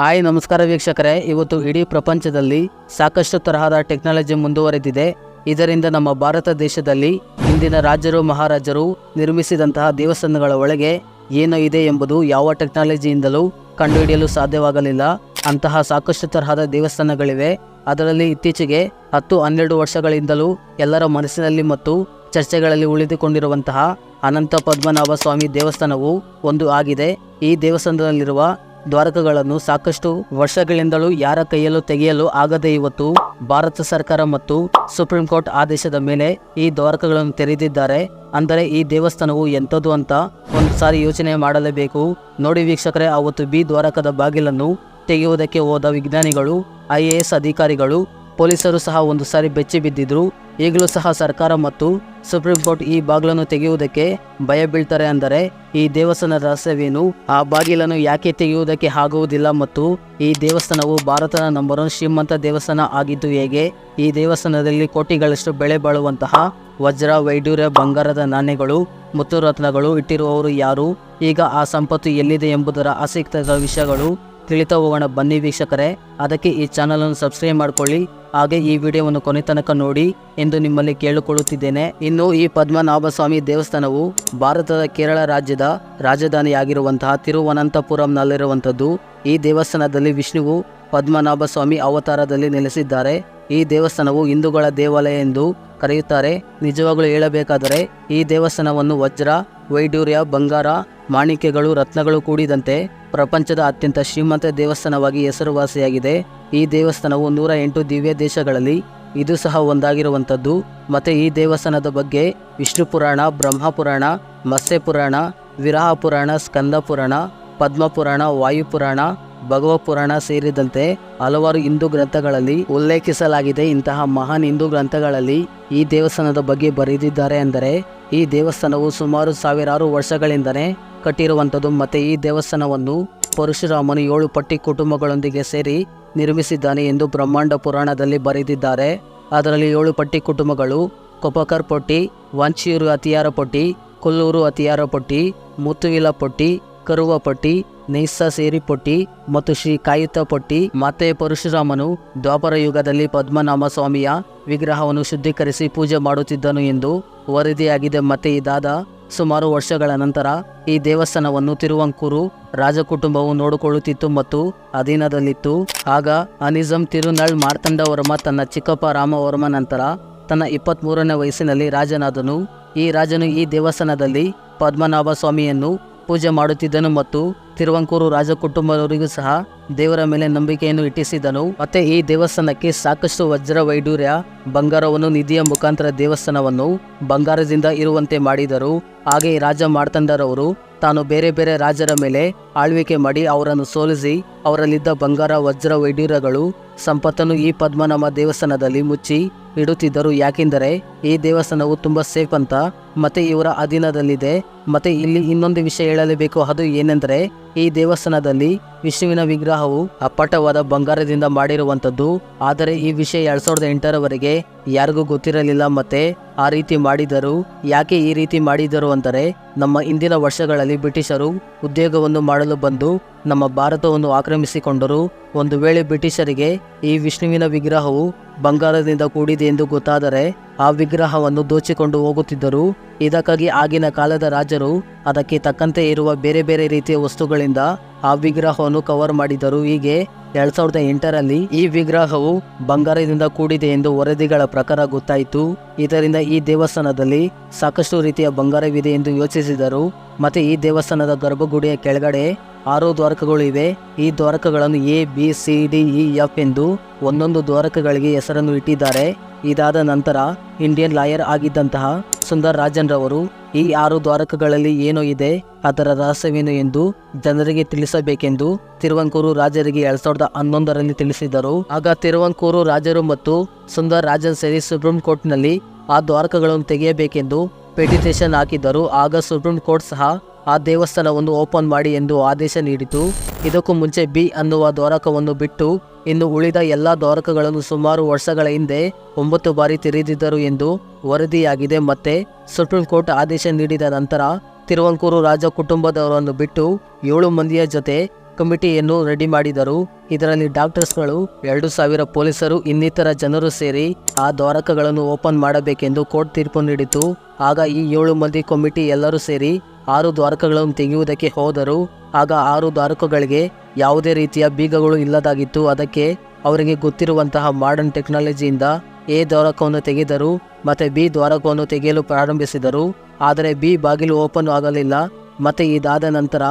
Hi, ನಮಸ್ಕಾರ ವೀಕ್ಷಕರೇ. ಇವತ್ತು ಇಡೀ ಪ್ರಪಂಚದಲ್ಲಿ ಸಾಕಷ್ಟು ತರಹದ ಟೆಕ್ನಾಲಜಿ ಮುಂದುವರೆದಿದೆ. ಇದರಿಂದ ನಮ್ಮ ಭಾರತ ದೇಶದಲ್ಲಿ ಇಂದಿನ ರಾಜರು, ಮಹಾರಾಜರು ನಿರ್ಮಿಸಿದಂತಹ ದೇವಸ್ಥಾನಗಳ ಒಳಗೆ ಏನು ಇದೆ ಎಂಬುದು ಯಾವ ಟೆಕ್ನಾಲಜಿಯಿಂದಲೂ ಕಂಡುಹಿಡಿಯಲು ಸಾಧ್ಯವಾಗಲಿಲ್ಲ. ಅಂತಹ ಸಾಕಷ್ಟು ತರಹದ ದೇವಸ್ಥಾನಗಳಿವೆ. ಅದರಲ್ಲಿ ಇತ್ತೀಚೆಗೆ ಹತ್ತು ಹನ್ನೆರಡು ವರ್ಷಗಳಿಂದಲೂ ಎಲ್ಲರ ಮನಸ್ಸಿನಲ್ಲಿ ಮತ್ತು ಚರ್ಚೆಗಳಲ್ಲಿ ಉಳಿದುಕೊಂಡಿರುವಂತಹ ಅನಂತ ಪದ್ಮನಾಭ ಸ್ವಾಮಿ ದೇವಸ್ಥಾನವು ಒಂದು ಆಗಿದೆ. ಈ ದೇವಸ್ಥಾನದಲ್ಲಿರುವ ದ್ವಾರಕಗಳನ್ನು ಸಾಕಷ್ಟು ವರ್ಷಗಳಿಂದಲೂ ಯಾರ ಕೈಯಲ್ಲೂ ತೆಗೆಯಲು ಆಗದೆ ಇವತ್ತು ಭಾರತ ಸರ್ಕಾರ ಮತ್ತು ಸುಪ್ರೀಂ ಕೋರ್ಟ್ ಆದೇಶದ ಮೇಲೆ ಈ ದ್ವಾರಕಗಳನ್ನು ತೆರೆದಿದ್ದಾರೆ. ಅಂದರೆ ಈ ದೇವಸ್ಥಾನವು ಎಂಥದ್ದು ಅಂತ ಒಂದು ಸಾರಿ ಯೋಚನೆ ಮಾಡಲೇಬೇಕು. ನೋಡಿ ವೀಕ್ಷಕರೇ ಆವತ್ತು ಬಿ ದ್ವಾರಕದ ಬಾಗಿಲನ್ನು ತೆಗೆಯುವುದಕ್ಕೆ ಹೋದ ವಿಜ್ಞಾನಿಗಳು, ಐ ಅಧಿಕಾರಿಗಳು ಪೊಲೀಸರು ಸಹ ಒಂದು ಸಾರಿ ಬೆಚ್ಚಿ ಬಿದ್ದಿದ್ರು. ಈಗಲೂ ಸಹ ಸರ್ಕಾರ ಮತ್ತು ಸುಪ್ರೀಂ ಕೋರ್ಟ್ ಈ ಬಾಗಿಲನ್ನು ತೆಗೆಯುವುದಕ್ಕೆ ಭಯ ಬೀಳ್ತಾರೆ ಅಂದರೆ ಈ ದೇವಸ್ಥಾನ ರಹಸ್ಯವೇನು? ಆ ಬಾಗಿಲನ್ನು ಯಾಕೆ ತೆಗೆಯುವುದಕ್ಕೆ ಆಗುವುದಿಲ್ಲ ಮತ್ತು ಈ ದೇವಸ್ಥಾನವು ಭಾರತದ ನಂಬರ್ ಒನ್ ಶ್ರೀಮಂತ ದೇವಸ್ಥಾನ ಆಗಿದ್ದು ಹೇಗೆ? ಈ ದೇವಸ್ಥಾನದಲ್ಲಿ ಕೋಟಿಗಳಷ್ಟು ಬೆಳೆ ಬಾಳುವಂತಹ ವಜ್ರ ವೈಡೂರ್ಯ ಬಂಗಾರದ ನಾಣ್ಯಗಳು, ಮುತ್ತು ರತ್ನಗಳು ಇಟ್ಟಿರುವವರು ಯಾರು? ಈಗ ಆ ಸಂಪತ್ತು ಎಲ್ಲಿದೆ ಎಂಬುದರ ಆಸಕ್ತಿಕರ ವಿಷಯಗಳು ತಿಳಿತಾ ಹೋಗೋಣ ಬನ್ನಿ ವೀಕ್ಷಕರೇ. ಅದಕ್ಕೆ ಈ ಚಾನಲನ್ನು ಸಬ್ಸ್ಕ್ರೈಬ್ ಮಾಡ್ಕೊಳ್ಳಿ. ಹಾಗೆ ಈ ವಿಡಿಯೋವನ್ನು ಕೊನೆ ತನಕ ನೋಡಿ ಎಂದು ನಿಮ್ಮಲ್ಲಿ ಕೇಳಿಕೊಳ್ಳುತ್ತಿದ್ದೇನೆ. ಇನ್ನು ಈ ಪದ್ಮನಾಭ ಸ್ವಾಮಿ ದೇವಸ್ಥಾನವು ಭಾರತದ ಕೇರಳ ರಾಜ್ಯದ ರಾಜಧಾನಿಯಾಗಿರುವಂತಹ ತಿರುವನಂತಪುರಂನಲ್ಲಿರುವಂಥದ್ದು. ಈ ದೇವಸ್ಥಾನದಲ್ಲಿ ವಿಷ್ಣುವು ಪದ್ಮನಾಭ ಸ್ವಾಮಿ ಅವತಾರದಲ್ಲಿ ನೆಲೆಸಿದ್ದಾರೆ. ಈ ದೇವಸ್ಥಾನವು ಹಿಂದೂಗಳ ದೇವಾಲಯ ಎಂದು ಕರೆಯುತ್ತಾರೆ. ನಿಜವಾಗಲೂ ಹೇಳಬೇಕಾದರೆ ಈ ದೇವಸ್ಥಾನವನ್ನು ವಜ್ರ ವೈಡೂರ್ಯ, ಬಂಗಾರ, ಮಾಣಿಕ್ಯಗಳು, ರತ್ನಗಳು ಕೂಡಿದಂತೆ ಪ್ರಪಂಚದ ಅತ್ಯಂತ ಶ್ರೀಮಂತ ದೇವಸ್ಥಾನವಾಗಿ ಹೆಸರುವಾಸಿಯಾಗಿದೆ. ಈ ದೇವಸ್ಥಾನವು ನೂರ ಎಂಟು ದಿವ್ಯ ದೇಶಗಳಲ್ಲಿ ಇದು ಸಹ ಒಂದಾಗಿರುವಂಥದ್ದು. ಮತ್ತು ಈ ದೇವಸ್ಥಾನದ ಬಗ್ಗೆ ವಿಷ್ಣು ಪುರಾಣ, ಬ್ರಹ್ಮ ಪುರಾಣ, ಮತ್ಸ್ಯ ಪುರಾಣ, ವಿರಹ ಪುರಾಣ, ಸ್ಕಂದ ಪುರಾಣ, ಪದ್ಮ ಪುರಾಣ, ವಾಯು ಪುರಾಣ ಭಗವ ಪುರಾಣ ಸೇರಿದಂತೆ ಹಲವಾರು ಹಿಂದೂ ಗ್ರಂಥಗಳಲ್ಲಿ ಉಲ್ಲೇಖಿಸಲಾಗಿದೆ. ಇಂತಹ ಮಹಾನ್ ಹಿಂದೂ ಗ್ರಂಥಗಳಲ್ಲಿ ಈ ದೇವಸ್ಥಾನದ ಬಗ್ಗೆ ಬರೆದಿದ್ದಾರೆ ಅಂದರೆ, ಈ ದೇವಸ್ಥಾನವು ಸುಮಾರು ಸಾವಿರಾರು ವರ್ಷಗಳಿಂದನೇ ಕಟ್ಟಿರುವಂಥದ್ದು ಮತ್ತು ಈ ದೇವಸ್ಥಾನವನ್ನು ಪರಶುರಾಮನು ಏಳು ಪಟ್ಟಿ ಕುಟುಂಬಗಳೊಂದಿಗೆ ಸೇರಿ ನಿರ್ಮಿಸಿದ್ದಾನೆ ಎಂದು ಬ್ರಹ್ಮಾಂಡ ಪುರಾಣದಲ್ಲಿ ಬರೆದಿದ್ದಾರೆ. ಅದರಲ್ಲಿ ಏಳು ಪಟ್ಟಿ ಕುಟುಂಬಗಳು ಕೊಪಕರ್ ಪೊಟ್ಟಿ, ವಂಚಿಯೂರು ಅತಿಯಾರ ಪೊಟ್ಟಿ, ಕೊಲ್ಲೂರು ಅತಿಯಾರ ಪೊಟ್ಟಿ, ಮುತ್ತುವಿಲ ಪೊಟ್ಟಿ, ಕರುವ ಪಟ್ಟಿ ನೈಸ ಸೇರಿಪೊಟ್ಟಿ ಮತ್ತು ಶ್ರೀ ಕಾಯುತ ಪೊಟ್ಟಿ ಮತ್ತೆ ಪರಶುರಾಮನು ದ್ವಾಪರ ಯುಗದಲ್ಲಿ ಪದ್ಮನಾಭ ಸ್ವಾಮಿಯ ವಿಗ್ರಹವನ್ನು ಶುದ್ಧೀಕರಿಸಿ ಪೂಜೆ ಮಾಡುತ್ತಿದ್ದನು ಎಂದು ವರದಿಯಾಗಿದೆ. ಮತ್ತೆ ಇದಾದ ಸುಮಾರು ವರ್ಷಗಳ ನಂತರ ಈ ದೇವಸ್ಥಾನವನ್ನು ತಿರುವಂಕೂರು ರಾಜಕುಟುಂಬವು ನೋಡಿಕೊಳ್ಳುತ್ತಿತ್ತು ಮತ್ತು ಅಧೀನದಲ್ಲಿತ್ತು. ಆಗ ಅನಿಜಂ ತಿರುನಳ್ ಮಾರ್ತಾಂಡವರ್ಮ ತನ್ನ ಚಿಕ್ಕಪ್ಪ ರಾಮವರ್ಮ ನಂತರ ತನ್ನ ಇಪ್ಪತ್ತ್ಮೂರನೇ ವಯಸ್ಸಿನಲ್ಲಿ ರಾಜನಾದನು. ಈ ರಾಜನು ಈ ದೇವಸ್ಥಾನದಲ್ಲಿ ಪದ್ಮನಾಭ ಸ್ವಾಮಿಯನ್ನು ಪೂಜೆ ಮಾಡುತ್ತಿದ್ದನು ಮತ್ತು ತಿರುವಂಕೂರು ರಾಜಕುಟುಂಬದವರಿಗೂ ಸಹ ದೇವರ ಮೇಲೆ ನಂಬಿಕೆಯನ್ನು ಇಟ್ಟಿಸಿದನು. ಮತ್ತೆ ಈ ದೇವಸ್ಥಾನಕ್ಕೆ ಸಾಕಷ್ಟು ವಜ್ರ ವೈಡೂರ್ಯ ಬಂಗಾರವನ್ನು ನಿಧಿಯ ಮುಖಾಂತರ ದೇವಸ್ಥಾನವನ್ನು ಬಂಗಾರದಿಂದ ಇರುವಂತೆ ಮಾಡಿದರು. ಹಾಗೆ ರಾಜ ಮಾಡ್ತಂಡರವರು ತಾನು ಬೇರೆ ಬೇರೆ ರಾಜರ ಮೇಲೆ ಆಳ್ವಿಕೆ ಮಾಡಿ ಅವರನ್ನು ಸೋಲಿಸಿ ಅವರಲ್ಲಿದ್ದ ಬಂಗಾರ, ವಜ್ರ ವೈಡೂರ್ಯಗಳು ಸಂಪತ್ತನ್ನು ಈ ಪದ್ಮನಾಮ ದೇವಸ್ಥಾನದಲ್ಲಿ ಮುಚ್ಚಿ ಇಡುತ್ತಿದ್ದರು. ಯಾಕೆಂದರೆ ಈ ದೇವಸ್ಥಾನವು ತುಂಬ ಸೇಫ್ ಅಂತ ಮತ್ತೆ ಇವರ ಅಧೀನದಲ್ಲಿದೆ. ಮತ್ತೆ ಇಲ್ಲಿ ಇನ್ನೊಂದು ವಿಷಯ ಹೇಳಲೇಬೇಕು. ಅದು ಏನೆಂದರೆ ಈ ದೇವಸ್ಥಾನದಲ್ಲಿ ವಿಷ್ಣುವಿನ ವಿಗ್ರಹವು ಅಪ್ಪಟವಾದ ಬಂಗಾರದಿಂದ ಮಾಡಿರುವಂಥದ್ದು. ಆದರೆ ಈ ವಿಷಯ ಎರಡ್ ಸಾವಿರದ ಎಂಟರವರೆಗೆ ಯಾರಿಗೂ ಗೊತ್ತಿರಲಿಲ್ಲ ಮತ್ತೆ ಆ ರೀತಿ ಮಾಡಿದರು, ಯಾಕೆ ಈ ರೀತಿ ಮಾಡಿದರು ಅಂದರೆ ನಮ್ಮ ಇಂದಿನ ವರ್ಷಗಳಲ್ಲಿ ಬ್ರಿಟಿಷರು ಉದ್ಯೋಗವನ್ನು ಮಾಡಲು ಬಂದು ನಮ್ಮ ಭಾರತವನ್ನು ಆಕ್ರಮಿಸಿಕೊಂಡರು. ಒಂದು ವೇಳೆ ಬ್ರಿಟಿಷರಿಗೆ ಈ ವಿಷ್ಣುವಿನ ವಿಗ್ರಹವು ಬಂಗಾರದಿಂದ ಕೂಡಿದೆ ಎಂದು ಗೊತ್ತಾದರೆ ಆ ವಿಗ್ರಹವನ್ನು ದೋಚಿಕೊಂಡು ಹೋಗುತ್ತಿದ್ದರು. ಇದಕ್ಕಾಗಿ ಆಗಿನ ಕಾಲದ ರಾಜರು ಅದಕ್ಕೆ ತಕ್ಕಂತೆ ಇರುವ ಬೇರೆ ಬೇರೆ ರೀತಿಯ ವಸ್ತುಗಳಿಂದ ಆ ವಿಗ್ರಹವನ್ನು ಕವರ್ ಮಾಡಿದರು. ಹೀಗೆ ಎರಡ್ ಸಾವಿರದ ಎಂಟರಲ್ಲಿ ಈ ವಿಗ್ರಹವು ಬಂಗಾರದಿಂದ ಕೂಡಿದೆ ಎಂದು ವರದಿಗಳ ಪ್ರಕಾರ ಗೊತ್ತಾಯಿತು. ಇದರಿಂದ ಈ ದೇವಸ್ಥಾನದಲ್ಲಿ ಸಾಕಷ್ಟು ರೀತಿಯ ಬಂಗಾರವಿದೆ ಎಂದು ಯೋಚಿಸಿದರು. ಮತ್ತೆ ಈ ದೇವಸ್ಥಾನದ ಗರ್ಭಗುಡಿಯ ಕೆಳಗಡೆ ಆರು ದ್ವಾರಕಗಳು ಇವೆ. ಈ ದ್ವಾರಕಗಳನ್ನು A B C D E F ಎಂದು ಒಂದೊಂದು ದ್ವಾರಕಗಳಿಗೆ ಹೆಸರನ್ನು ಇಟ್ಟಿದ್ದಾರೆ. ಇದಾದ ನಂತರ ಇಂಡಿಯನ್ ಲಾಯರ್ ಆಗಿದ್ದಂತಹ ಸುಂದರ್ ರಾಜನ್ ರವರು ಈ ಆರು ದ್ವಾರಕಗಳಲ್ಲಿ ಏನೋ ಇದೆ, ಅದರ ರಹಸ್ಯವೇನು ಎಂದು ಜನರಿಗೆ ತಿಳಿಸಬೇಕೆಂದು ತಿರುವಂಕೂರು ರಾಜರಿಗೆ ಎರಡ್ ಸಾವಿರದ ಹನ್ನೊಂದರಲ್ಲಿ ತಿಳಿಸಿದರು. ಆಗ ತಿರುವಂಕೂರು ರಾಜರು ಮತ್ತು ಸುಂದರ್ ರಾಜನ್ ಸೇರಿ ಸುಪ್ರೀಂ ಕೋರ್ಟ್ನಲ್ಲಿ ಆ ದ್ವಾರಕಗಳನ್ನು ತೆಗೆಯಬೇಕೆಂದು ಪೆಟಿಟೇಷನ್ ಹಾಕಿದ್ದರು. ಆಗ ಸುಪ್ರೀಂ ಕೋರ್ಟ್ ಸಹ ಆ ದೇವಸ್ಥಾನವನ್ನು ಓಪನ್ ಮಾಡಿ ಎಂದು ಆದೇಶ ನೀಡಿತು. ಇದಕ್ಕೂ ಮುಂಚೆ ಬಿ ಅನ್ನುವ ದ್ವಾರಕವನ್ನು ಬಿಟ್ಟು ಇನ್ನು ಉಳಿದ ಎಲ್ಲ ದ್ವಾರಕಗಳನ್ನು ಸುಮಾರು ವರ್ಷಗಳ ಹಿಂದೆ ಒಂಬತ್ತು ಬಾರಿ ತೆರೆದಿದ್ದರು ಎಂದು ವರದಿಯಾಗಿದೆ. ಮತ್ತೆ ಸುಪ್ರೀಂ ಕೋರ್ಟ್ ಆದೇಶ ನೀಡಿದ ನಂತರ ತಿರುವಂಕೂರು ರಾಜ ಕುಟುಂಬದವರನ್ನು ಬಿಟ್ಟು ಏಳು ಮಂದಿಯ ಜೊತೆ ಕಮಿಟಿಯನ್ನು ರೆಡಿ ಮಾಡಿದರು ಇದರಲ್ಲಿ ಡಾಕ್ಟರ್ಸ್ಗಳು ಎರಡು ಸಾವಿರ ಪೊಲೀಸರು, ಇನ್ನಿತರ ಜನರು ಸೇರಿ ಆ ದ್ವಾರಕಗಳನ್ನು ಓಪನ್ ಮಾಡಬೇಕೆಂದು ಕೋರ್ಟ್ ತೀರ್ಪು ನೀಡಿತು ಆಗ ಈ ಏಳು ಮಂದಿ ಕಮಿಟಿ ಎಲ್ಲರೂ ಸೇರಿ ಆರು ದ್ವಾರಕಗಳನ್ನು ತೆಗೆಯುವುದಕ್ಕೆ ಹೋದರು ಆಗ ಆರು ದ್ವಾರಕಗಳಿಗೆ ಯಾವುದೇ ರೀತಿಯ ಬೀಗಗಳು ಇಲ್ಲದಾಗಿತ್ತು. ಅದಕ್ಕೆ ಅವರಿಗೆ ಗೊತ್ತಿರುವಂತಹ ಮಾಡರ್ನ್ ಟೆಕ್ನಾಲಜಿಯಿಂದ ಎ ದ್ವಾರಕವನ್ನು ತೆಗೆದರು, ಮತ್ತೆ ಬಿ ದ್ವಾರಕವನ್ನು ತೆಗೆಯಲು ಪ್ರಾರಂಭಿಸಿದರು. ಆದರೆ ಬಿ ಬಾಗಿಲು ಓಪನ್ ಆಗಲಿಲ್ಲ. ಮತ್ತೆ ಇದಾದ ನಂತರ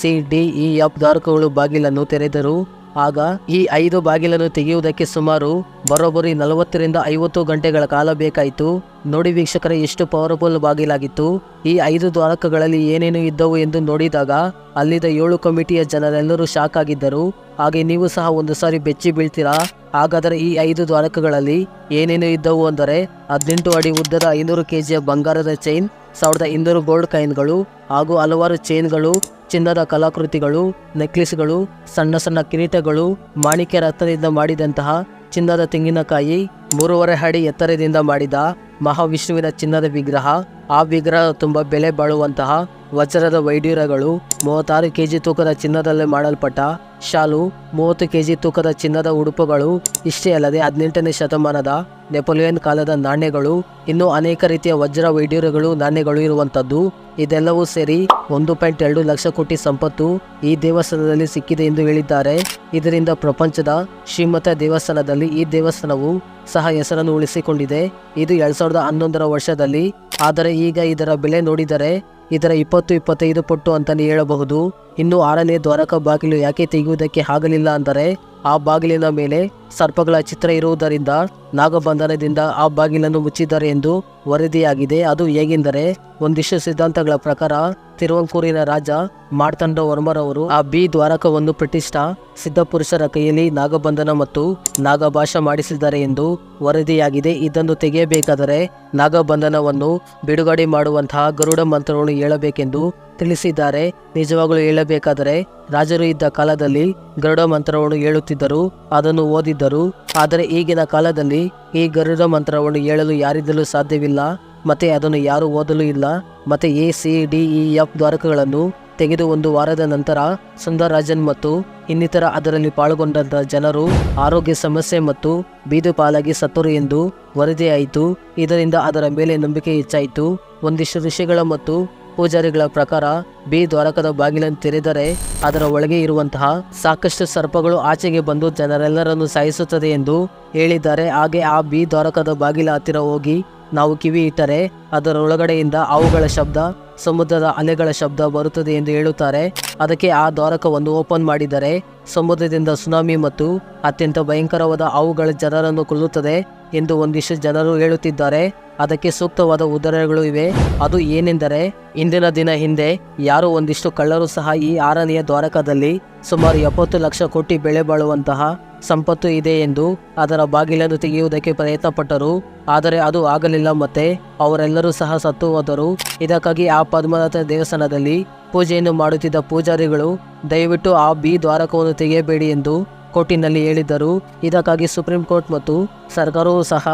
ಸಿ, ಡಿ, ಇ, ಎಫ್ ದ್ವಾರಕಗಳು ಬಾಗಿಲನ್ನು ತೆರೆದರು. ಆಗ ಈ ಐದು ಬಾಗಿಲನ್ನು ತೆಗೆಯುವುದಕ್ಕೆ ಸುಮಾರು ಬರೋಬ್ಬರಿ ನಲವತ್ತರಿಂದ ಐವತ್ತು ಗಂಟೆಗಳ ಕಾಲ ಬೇಕಾಯಿತು. ನೋಡಿ ವೀಕ್ಷಕರ, ಎಷ್ಟು ಪವರ್ಫುಲ್ ಬಾಗಿಲಾಗಿತ್ತು. ಈ ಐದು ದ್ವಾರಕಗಳಲ್ಲಿ ಏನೇನು ಇದ್ದವು ಎಂದು ನೋಡಿದಾಗ ಅಲ್ಲಿದ್ದ ಏಳು ಕಮಿಟಿಯ ಜನರೆಲ್ಲರೂ ಶಾಕ್ ಆಗಿದ್ದರು. ಹಾಗೆ ನೀವು ಸಹ ಒಂದು ಸಾರಿ ಬೆಚ್ಚಿ ಬೀಳ್ತೀರಾ? ಹಾಗಾದರೆ ಈ ಐದು ದ್ವಾರಕಗಳಲ್ಲಿ ಏನೇನು ಇದ್ದವು ಅಂದರೆ ಹದಿನೆಂಟು ಅಡಿ ಉದ್ದದ ಐನೂರು ಕೆಜಿಯ ಬಂಗಾರದ ಚೈನ್ ಸಾವಿರದ ಇನ್ನೂರು ಗೋಲ್ಡ್ ಕಾಯಿನ್ಗಳು ಹಾಗೂ ಹಲವಾರು ಚೈನ್ಗಳು ಚಿನ್ನದ ಕಲಾಕೃತಿಗಳು ನೆಕ್ಲೆಸ್ಗಳು ಸಣ್ಣ ಸಣ್ಣ ಕಿರೀಟಗಳು ಮಾಣಿಕ್ಯ ರತ್ನದಿಂದ ಮಾಡಿದಂತಹ ಚಿನ್ನದ ತೆಂಗಿನಕಾಯಿ, ಮೂರುವರೆ ಅಡಿ ಎತ್ತರದಿಂದ ಮಾಡಿದ ಮಹಾವಿಷ್ಣುವಿನ ಚಿನ್ನದ ವಿಗ್ರಹ. ಆ ವಿಗ್ರಹ ತುಂಬ ಬೆಲೆ ಬಾಳುವಂತಹ ವಜ್ರದ ವೈಡ್ಯೂರಗಳು ಮೂವತ್ತಾರು ಕೆಜಿ ತೂಕದ ಚಿನ್ನದಲ್ಲೇ ಮಾಡಲ್ಪಟ್ಟ ಶಾಲು, ಮೂವತ್ತು ಕೆಜಿ ತೂಕದ ಚಿನ್ನದ ಉಡುಪುಗಳು, ಇಷ್ಟೇ ಅಲ್ಲದೆ ಹದಿನೆಂಟನೇ ಶತಮಾನದ ನೆಪೋಲಿಯನ್ ಕಾಲದ ನಾಣ್ಯಗಳು, ಇನ್ನೂ ಅನೇಕ ರೀತಿಯ ವಜ್ರ ವೈಡ್ಯೂರಗಳು ನಾಣ್ಯಗಳು ಇರುವಂಥದ್ದು. ಇದೆಲ್ಲವೂ ಸೇರಿ ಒಂದು ಪಾಯಿಂಟ್ ಎರಡು ಲಕ್ಷ ಕೋಟಿ ಸಂಪತ್ತು ಈ ದೇವಸ್ಥಾನದಲ್ಲಿ ಸಿಕ್ಕಿದೆ ಎಂದು ಹೇಳಿದ್ದಾರೆ. ಇದರಿಂದ ಪ್ರಪಂಚದ ಶ್ರೀಮತ ದೇವಸ್ಥಾನದಲ್ಲಿ ಈ ದೇವಸ್ಥಾನವು ಸಹ ಹೆಸರನ್ನು ಉಳಿಸಿಕೊಂಡಿದೆ. ಇದು ಎರಡ್ ಸಾವಿರದ ಹನ್ನೊಂದರ ವರ್ಷದಲ್ಲಿ, ಆದರೆ ಈಗ ಇದರ ಬೆಲೆ ನೋಡಿದರೆ ಇದರ ಇಪ್ಪತ್ತು ಇಪ್ಪತ್ತೈದು ಪಟ್ಟು ಅಂತಲೇ ಹೇಳಬಹುದು. ಇನ್ನು ಆರನೇ ದ್ವಾರಕ ಬಾಗಿಲು ಯಾಕೆ ತೆಗೆಯುವುದಕ್ಕೆ ಆಗಲಿಲ್ಲ ಅಂದರೆ ಆ ಬಾಗಿಲಿನ ಮೇಲೆ ಸರ್ಪಗಳ ಚಿತ್ರ ಇರುವುದರಿಂದ ನಾಗಬಂಧನದಿಂದ ಆ ಬಾಗಿಲನ್ನು ಮುಚ್ಚಿದ್ದಾರೆ ಎಂದು ವರದಿಯಾಗಿದೆ. ಅದು ಹೇಗೆಂದರೆ, ಒಂದಿಷ್ಟು ಸಿದ್ಧಾಂತಗಳ ಪ್ರಕಾರ ತಿರುವಂಕೂರಿನ ರಾಜ ಮಾಡ್ತಂಡ ವರ್ಮರವರು ಆ ಬಿ ದ್ವಾರಕವನ್ನು ಪ್ರತಿಷ್ಠ ಸಿದ್ಧಪುರುಷರ ಕೈಯಲ್ಲಿ ನಾಗಬಂಧನ ಮತ್ತು ನಾಗಭಾಷ ಮಾಡಿಸಿದ್ದಾರೆ ಎಂದು ವರದಿಯಾಗಿದೆ. ಇದನ್ನು ತೆಗೆಯಬೇಕಾದರೆ ನಾಗಬಂಧನವನ್ನು ಬಿಡುಗಡೆ ಮಾಡುವಂತಹ ಗರುಡ ಮಂತ್ರವನ್ನು ಹೇಳಬೇಕೆಂದು ತಿಳಿಸಿದ್ದಾರೆ. ನಿಜವಾಗಲೂ ಹೇಳಬೇಕಾದರೆ, ರಾಜರು ಇದ್ದ ಕಾಲದಲ್ಲಿ ಗರುಡ ಮಂತ್ರವನ್ನು ಹೇಳುತ್ತಿದ್ದರು, ಅದನ್ನು ಓದಿದ್ದರು. ಆದರೆ ಈಗಿನ ಕಾಲದಲ್ಲಿ ಈ ಗರುಡ ಮಂತ್ರವನ್ನು ಹೇಳಲು ಯಾರಿದ್ದಲೂ ಸಾಧ್ಯವಿಲ್ಲ. ಮತ್ತೆ ಅದನ್ನು ಯಾರು ಓದಲು ಇಲ್ಲ. ಮತ್ತೆ A, C, D, E, F ದ್ವಾರಕಗಳನ್ನು ತೆಗೆದು ಒಂದು ವಾರದ ನಂತರ ಸುಂದರರಾಜನ್ ಮತ್ತು ಇನ್ನಿತರ ಅದರಲ್ಲಿ ಪಾಲ್ಗೊಂಡಂತ ಜನರು ಆರೋಗ್ಯ ಸಮಸ್ಯೆ ಮತ್ತು ಬೀದು ಪಾಲಾಗಿ ಸತ್ತರು ಎಂದು ವರದಿಯಾಯಿತು. ಇದರಿಂದ ಅದರ ಮೇಲೆ ನಂಬಿಕೆ ಹೆಚ್ಚಾಯಿತು. ಒಂದಿಷ್ಟು ಋಷಿಗಳ ಮತ್ತು ಪೂಜಾರಿಗಳ ಪ್ರಕಾರ ಬಿ ದ್ವಾರಕದ ಬಾಗಿಲನ್ನು ತೆರೆದರೆ ಅದರ ಒಳಗೆ ಇರುವಂತಹ ಸಾಕಷ್ಟು ಸರ್ಪಗಳು ಆಚೆಗೆ ಬಂದು ಜನರೆಲ್ಲರನ್ನು ಸಾಯಿಸುತ್ತದೆ ಎಂದು ಹೇಳಿದ್ದಾರೆ. ಹಾಗೆ ಆ ಬಿ ದ್ವಾರಕದ ಬಾಗಿಲ ಹತ್ತಿರ ಹೋಗಿ ನಾವು ಕಿವಿ ಇಟ್ಟರೆ ಅದರ ಒಳಗಡೆಯಿಂದ ಅವುಗಳ ಶಬ್ದ ಸಮುದ್ರದ ಅಲೆಗಳ ಶಬ್ದ ಬರುತ್ತದೆ ಎಂದು ಹೇಳುತ್ತಾರೆ. ಅದಕ್ಕೆ ಆ ದ್ವಾರಕವನ್ನು ಓಪನ್ ಮಾಡಿದರೆ ಸಮುದ್ರದಿಂದ ಸುನಾಮಿ ಮತ್ತು ಅತ್ಯಂತ ಭಯಂಕರವಾದ ಅವುಗಳ ಜನರನ್ನು ಕೊಲ್ಲುತ್ತದೆ ಎಂದು ಒಂದಿಷ್ಟು ಜನರು ಹೇಳುತ್ತಿದ್ದಾರೆ. ಅದಕ್ಕೆ ಸೂಕ್ತವಾದ ಉದಾಹರಣೆಗಳು ಇವೆ. ಅದು ಏನೆಂದರೆ ಇಂದಿನ ದಿನ ಹಿಂದೆ ಯಾರು ಒಂದಿಷ್ಟು ಕಳ್ಳರು ಸಹ ಈ ಆರನೆಯ ದ್ವಾರಕದಲ್ಲಿ ಸುಮಾರು ಎಪ್ಪತ್ತು ಲಕ್ಷ ಕೋಟಿ ಬೆಳೆ ಬಾಳುವಂತಹ ಸಂಪತ್ತು ಇದೆ ಎಂದು ಅದರ ಬಾಗಿಲನ್ನು ತೆಗೆಯುವುದಕ್ಕೆ ಪ್ರಯತ್ನಪಟ್ಟರು, ಆದರೆ ಅದು ಆಗಲಿಲ್ಲ ಮತ್ತೆ ಅವರೆಲ್ಲರೂ ಸಹ ಸತ್ತು ಹೋದರು. ಇದಕ್ಕಾಗಿ ಆ ಪದ್ಮನಾಥ ದೇವಸ್ಥಾನದಲ್ಲಿ ಪೂಜೆಯನ್ನು ಮಾಡುತ್ತಿದ್ದ ಪೂಜಾರಿಗಳು, ದಯವಿಟ್ಟು ಆ ಬಿ ದ್ವಾರಕವನ್ನು ತೆಗೆಯಬೇಡಿ ಎಂದು ಕೋರ್ಟಿನಲ್ಲಿ ಹೇಳಿದ್ದರು. ಇದಕ್ಕಾಗಿ ಸುಪ್ರೀಂ ಕೋರ್ಟ್ ಮತ್ತು ಸರ್ಕಾರವೂ ಸಹ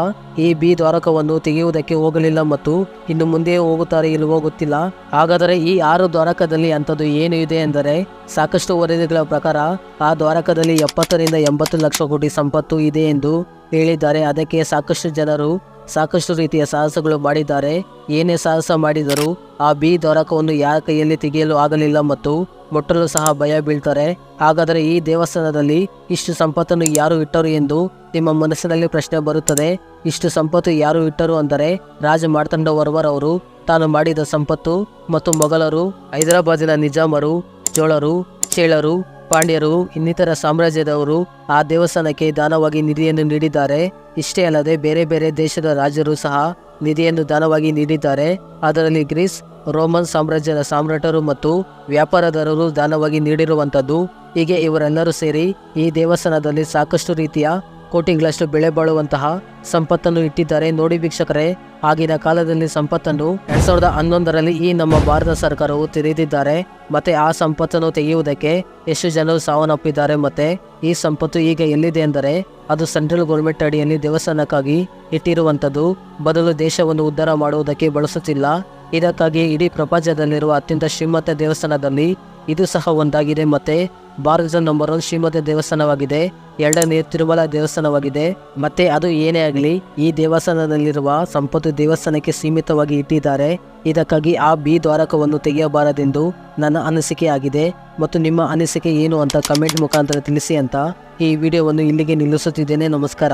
ಈ ಬಿ ದ್ವಾರಕವನ್ನು ತೆಗೆಯುವುದಕ್ಕೆ ಹೋಗಲಿಲ್ಲ ಮತ್ತು ಇನ್ನು ಮುಂದೆ ಹೋಗುತ್ತಾರೆ ಇಲ್ಲವೋ ಗೊತ್ತಿಲ್ಲ. ಹಾಗಾದರೆ ಈ ಆರು ದ್ವಾರಕದಲ್ಲಿ ಅಂಥದ್ದು ಏನು ಇದೆ ಎಂದರೆ ಸಾಕಷ್ಟು ವರದಿಗಳ ಪ್ರಕಾರ ಆ ದ್ವಾರಕದಲ್ಲಿ ಎಪ್ಪತ್ತರಿಂದ ಎಂಬತ್ತು ಲಕ್ಷ ಕೋಟಿ ಸಂಪತ್ತು ಇದೆ ಎಂದು ಹೇಳಿದ್ದಾರೆ. ಅದಕ್ಕೆ ಸಾಕಷ್ಟು ಜನರು ಸಾಕಷ್ಟು ರೀತಿಯ ಸಾಹಸಗಳು ಮಾಡಿದ್ದಾರೆ. ಏನೇ ಸಾಹಸ ಮಾಡಿದರೂ ಆ ಬಿ ದ್ವಾರಕವನ್ನು ಯಾರ ಕೈಯಲ್ಲಿ ತೆಗೆಯಲು ಆಗಲಿಲ್ಲ ಮತ್ತು ಮುಟ್ಟಲು ಸಹ ಭಯ ಬೀಳ್ತಾರೆ. ಹಾಗಾದರೆ ಈ ದೇವಸ್ಥಾನದಲ್ಲಿ ಇಷ್ಟು ಸಂಪತ್ತನ್ನು ಯಾರು ಇಟ್ಟರು ಎಂದು ನಿಮ್ಮ ಮನಸ್ಸಿನಲ್ಲಿ ಪ್ರಶ್ನೆ ಬರುತ್ತದೆ. ಇಷ್ಟು ಸಂಪತ್ತು ಯಾರು ಇಟ್ಟರು ಅಂದರೆ ರಾಜ ಅವರು ತಾನು ಮಾಡಿದ ಸಂಪತ್ತು ಮತ್ತು ಮೊಘಲರು, ಹೈದರಾಬಾದಿನ ನಿಜಾಮರು, ಚೋಳರು, ಚೇಳರು, ಪಾಂಡ್ಯರು, ಇನ್ನಿತರ ಸಾಮ್ರಾಜ್ಯದವರು ಆ ದೇವಸ್ಥಾನಕ್ಕೆ ದಾನವಾಗಿ ನಿಧಿಯನ್ನು ನೀಡಿದ್ದಾರೆ. ಇಷ್ಟೇ ಅಲ್ಲದೆ ಬೇರೆ ಬೇರೆ ದೇಶದ ರಾಜರು ಸಹ ನಿಧಿಯನ್ನು ದಾನವಾಗಿ ನೀಡಿದ್ದಾರೆ. ಅದರಲ್ಲಿ ಗ್ರೀಸ್ ರೋಮನ್ ಸಾಮ್ರಾಜ್ಯದ ಸಾಮ್ರಾಟರು ಮತ್ತು ವ್ಯಾಪಾರದಾರರು ದಾನವಾಗಿ ನೀಡಿರುವಂಥದ್ದು, ಹೀಗೆ ಇವರೆಲ್ಲರೂ ಸೇರಿ ಈ ದೇವಸ್ಥಾನದಲ್ಲಿ ಸಾಕಷ್ಟು ರೀತಿಯ ಕೋಟಿಗಳಷ್ಟು ಬೆಳೆ ಬಾಳುವಂತಹ ಸಂಪತ್ತನ್ನು ಇಟ್ಟಿದ್ದಾರೆ. ನೋಡಿ ವೀಕ್ಷಕರೇ, ಆಗಿನ ಕಾಲದಲ್ಲಿ ಸಂಪತ್ತನ್ನು ಎರಡ್ ಸಾವಿರದ ಹನ್ನೊಂದರಲ್ಲಿ ಈ ನಮ್ಮ ಭಾರತ ಸರ್ಕಾರವು ತೆರೆದಿದ್ದಾರೆ. ಮತ್ತೆ ಆ ಸಂಪತ್ತನ್ನು ತೆಗೆಯುವುದಕ್ಕೆ ಎಷ್ಟು ಜನರು ಸಾವನ್ನಪ್ಪಿದ್ದಾರೆ ಮತ್ತೆ ಈ ಸಂಪತ್ತು ಈಗ ಎಲ್ಲಿದೆ ಎಂದರೆ ಅದು ಸೆಂಟ್ರಲ್ ಗೌರ್ಮೆಂಟ್ ಅಡಿಯಲ್ಲಿ ದೇವಸ್ಥಾನಕ್ಕಾಗಿ ಇಟ್ಟಿರುವಂಥದ್ದು. ಬದಲು ದೇಶವನ್ನು ಉದ್ಧಾರ ಮಾಡುವುದಕ್ಕೆ ಬಳಸುತ್ತಿಲ್ಲ. ಇದಕ್ಕಾಗಿ ಇಡೀ ಪ್ರಪಂಚದಲ್ಲಿರುವ ಅತ್ಯಂತ ಶ್ರೀಮಂತ ದೇವಸ್ಥಾನದಲ್ಲಿ ಇದು ಸಹ ಒಂದಾಗಿದೆ ಮತ್ತೆ ಭಾರತದ ನಂಬರ್ ಒನ್ ಶ್ರೀಮತಿ ದೇವಸ್ಥಾನವಾಗಿದೆ. ಎರಡನೇ ತಿರುಮಲ ದೇವಸ್ಥಾನವಾಗಿದೆ. ಮತ್ತೆ ಅದು ಏನೇ ಆಗಲಿ, ಈ ದೇವಸ್ಥಾನದಲ್ಲಿರುವ ಸಂಪತ್ತು ದೇವಸ್ಥಾನಕ್ಕೆ ಸೀಮಿತವಾಗಿ ಇಟ್ಟಿದ್ದಾರೆ. ಇದಕ್ಕಾಗಿ ಆ ಬಿ ದ್ವಾರಕವನ್ನು ತೆಗೆಯಬಾರದೆಂದು ನನ್ನ ಅನಿಸಿಕೆ ಆಗಿದೆ. ಮತ್ತು ನಿಮ್ಮ ಅನಿಸಿಕೆ ಏನು ಅಂತ ಕಮೆಂಟ್ ಮುಖಾಂತರ ತಿಳಿಸಿ ಅಂತ ಈ ವಿಡಿಯೋವನ್ನು ಇಲ್ಲಿಗೆ ನಿಲ್ಲಿಸುತ್ತಿದ್ದೇನೆ. ನಮಸ್ಕಾರ.